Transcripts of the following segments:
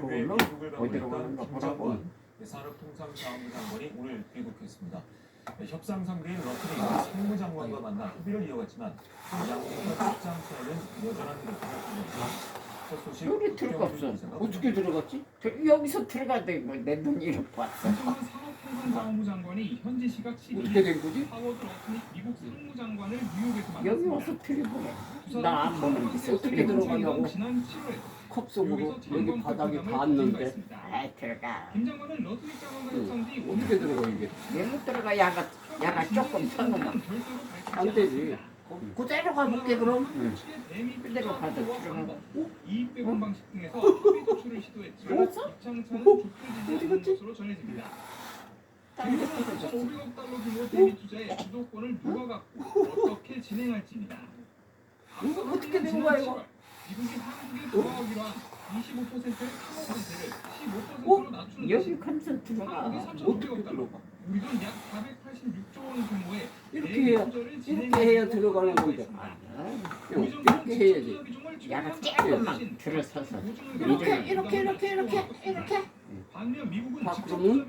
그걸로 어디로 가는가 보라고. 산업통상자원부 장관이 오늘 귀국했습니다. 네, 협상 상대인 러틀이 상무장관과 만나 협의를 이어갔지만 양국과 협상 차이는 여전한 느낌입니다. 여기 들어가 없어. 어떻게 들어갔지? 들- 여기서 들어가대 뭐내 눈 이렇게 봤어. 김정은 산업통상자원부 장관이 현지 시각 어떻게 12일 된 거지? 하워드 러튼이 미국 상무장관을 뉴욕에서 만났습니다. 여기 와서 들이보래. 두나안 보는데 상관관계 어떻게 들어가냐고. 장관 지난 7월 컵 속으로 여기 바닥에 닿았는데. 아 들어가. 김 장관은 러틀리 장관과 응. 협상 뒤 어떻게 들어가 이게? 네. 얘못 들어가 야가 야가 조금 서놓으면 안 되지. 그대로 가볼게 그럼. 그대로 가도 들어가고. 이익 배분 방식 등에서 합의 도출을 시도했지만? 입장차는 어? 좁혀지지 않은? 것으로 전해집니다. 떨어졌어. 500억 달러 규모 대미 투자의 주도권을 누가 갖고 어떻게 진행할지입니다. 어떻게 된 거야, 이거? 미국이 한국에 들어가기로 한 25%의 상호 관세를 15%로 낮추는 여기 대신 들어가. 어떻게 3,500억 달러? 우리 돈약 486조 원 규모의 이렇게 해야 이렇게 해야 들어가는 건데. 아, 우리 이렇게 해야지. 최대한 조금만 들어서서. 이렇게 이렇게 이렇게 이렇게 이렇게. 아, 그러면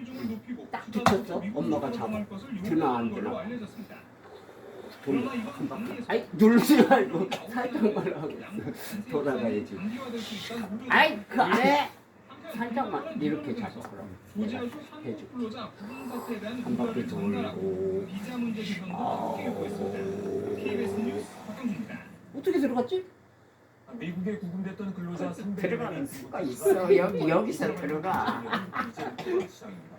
딱 붙였어? 엄마가 잡아. 드나 안 드나? 아이 누르지 말고 살짝만 하고 돌아가야지. 아이 그 안에 한편 살짝만 이렇게 잡아 그럼 내가 해줄게. 한 바퀴 돌고. 어떻게 들어갔지? 미국에 구금됐던 근로자 300여 들어가는 수가 있어. 여기- 여기서 들어가.